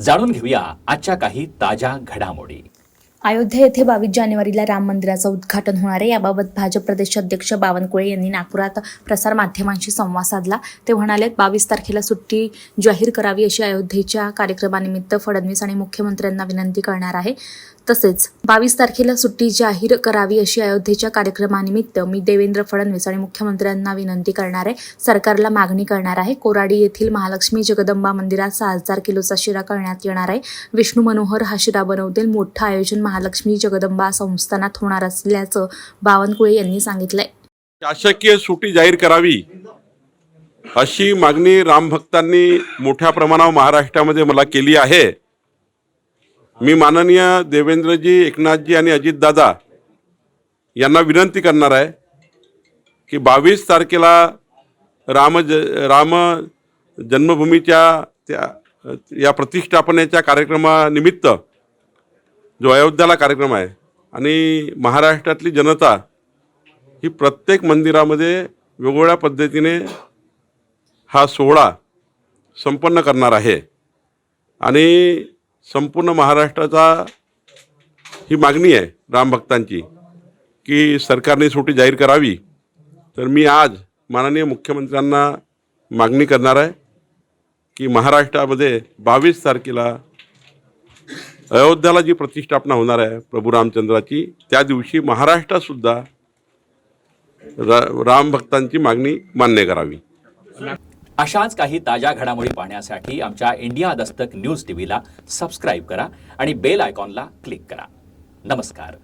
जाणून घेऊया आजच्या काही ताज्या घडामोडी. अयोध्या येथे बावीस जानेवारीला राम मंदिराचं उद्घाटन होणार आहे. याबाबत भाजप प्रदेशाध्यक्ष बावनकुळे यांनी नागपुरात प्रसारमाध्यमांशी संवाद साधला. ते म्हणाले बावीस तारखेला सुट्टी जाहीर करावी अशी अयोध्येच्या कार्यक्रमानिमित्त फडणवीस आणि मुख्यमंत्र्यांना विनंती करणार आहे. तसेच बावीस तारखेला सुट्टी जाहीर करावी अशी अयोध्येच्या कार्यक्रमानिमित्त मी देवेंद्र फडणवीस आणि मुख्यमंत्र्यांना विनंती करणार आहे. सरकारला मागणी करणार आहे. कोराडी येथील महालक्ष्मी जगदंबा मंदिरात सहा हजार किलोचा शिरा करण्यात येणार आहे. विष्णू मनोहर हा शिरा बनवतील. मोठं आयोजन महालक्ष्मी जगदंबा संस्थानात होणार असल्याचं बावनकुळे यांनी सांगितलंय. शासकीय सुट्टी जाहीर करावी अशी मागणी रामभक्तांनी मोठ्या प्रमाणावर महाराष्ट्रामध्ये मला केली आहे. मी माननीय देवेंद्रजी एकनाथजी आणि अजितदादा यांना विनंती करणार आहे की बावीस तारखेला राम ज राम जन्मभूमीच्या त्या या प्रतिष्ठापनेच्या कार्यक्रमानिमित्त जो अयोध्याला कार्यक्रम आहे आणि महाराष्ट्रातली जनता ही प्रत्येक मंदिरामध्ये वेगवेगळ्या पद्धतीने हा सोहळा संपन्न करणार आहे. आणि संपूर्ण महाराष्ट्राचा ही मागणी आहे रामभक्तांची की सरकारने सुट्टी जाहीर करावी. तर मी आज माननीय मुख्यमंत्र्यांना मागणी करणार आहे की महाराष्ट्रामध्ये बावीस तारखेला अयोध्याला जी प्रतिष्ठापना होणार आहे प्रभू रामचंद्राची त्या दिवशी महाराष्ट्रातसुद्धा रा राम भक्तांची मागणी मान्य करावी. अशाच काही ताज्या घडामोडी पाहण्यासाठी आमच्या इंडिया दस्तक न्यूज टीव्हीला सबस्क्राईब करा आणि बेल आयकॉनला क्लिक करा. नमस्कार.